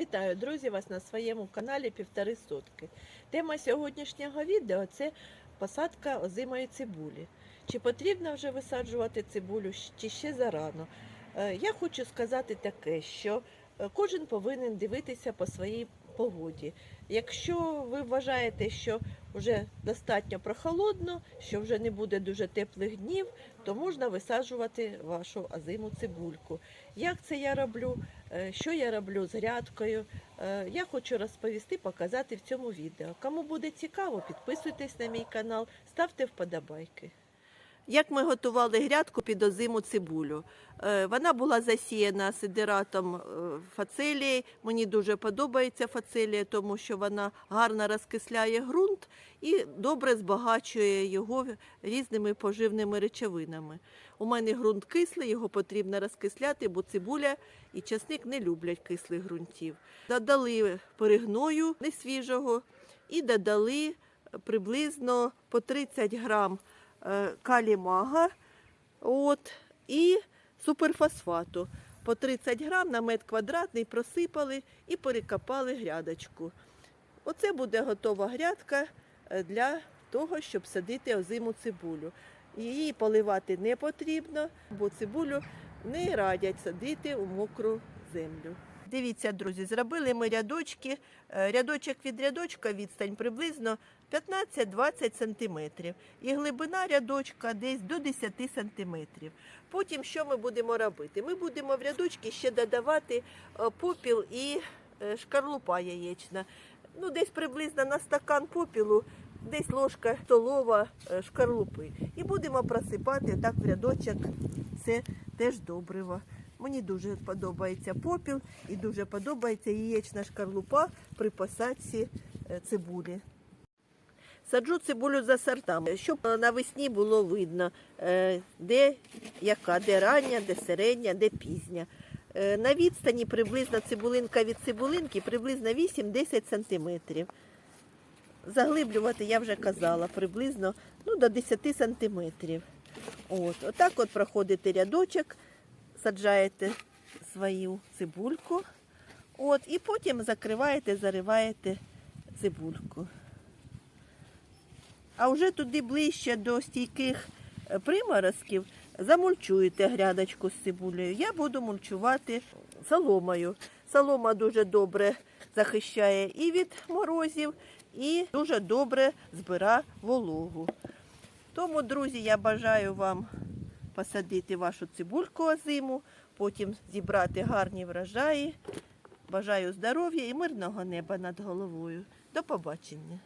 Вітаю, друзі, вас на своєму каналі Півтори сотки. Тема сьогоднішнього відео це посадка озимої цибулі. Чи потрібно вже висаджувати цибулю, чи ще зарано? Е, Я хочу сказати таке, що е, кожен повинен дивитися по своїй погоді. Якщо ви вважаєте, що вже достатньо прохолодно, що вже не буде дуже теплих днів, то можна висаджувати вашу озиму цибульку. Як це я роблю? Е, Що я роблю з грядкою? Е, Я хочу розповісти, показати в цьому відео. Кому буде цікаво, підписуйтесь на мій канал, ставте вподобайки. Як ми готували грядку під озиму цибулю. Е, Вона була засіяна сидератом е, фацелії. Мені дуже подобається фацелія, тому що вона гарно розкисляє ґрунт і добре збагачує його різними поживними речовинами. У мене ґрунт кислий, його потрібно розкисляти, бо цибуля і часник не люблять кислих ґрунтів. Додали перегною несвіжого і додали приблизно по 30 грам калімага от, і суперфосфату. По 30 грам на метр квадратний просипали і перекопали грядочку. Оце буде готова грядка е, для того, щоб садити озиму цибулю. Її поливати не потрібно, бо цибулю не радять садити у мокру землю. Дивіться, друзі, зробили ми рядочки. Е, Рядочок від рядочка відстань приблизно 15-20 сантиметрів. І глибина рядочка десь до 10 сантиметрів. Потім що ми будемо робити? Ми будемо в рядочки ще додавати е, попіл і е, шкарлупа яєчна. Ну, десь приблизно на стакан попілу, десь ложка столова шкарлупи. І будемо просипати так в рядочок. Це теж добриво. Мені дуже подобається попіл і дуже подобається яєчна шкарлупа при посадці е, цибулі. Саджу цибулю за сортами, щоб навесні було видно, е, де яка, де рання, де середня, де пізня. Е, На відстані приблизно цибулинка від цибулинки приблизно 8-10 сантиметрів. Заглиблювати, я вже казала, приблизно ну, до 10 сантиметрів. От, отак от проходите рядочок, саджаєте свою цибульку, от, і потім закриваєте, зариваєте цибульку. А вже туди ближче до стійких е, приморозків замульчуєте грядочку з цибулею. Я буду мульчувати соломою. Солома дуже добре захищає і від морозів, і дуже добре збира вологу. Тому, друзі, я бажаю вам посадити вашу цибульку озиму, потім зібрати гарні врожаї. Бажаю здоров'я і мирного неба над головою. До побачення.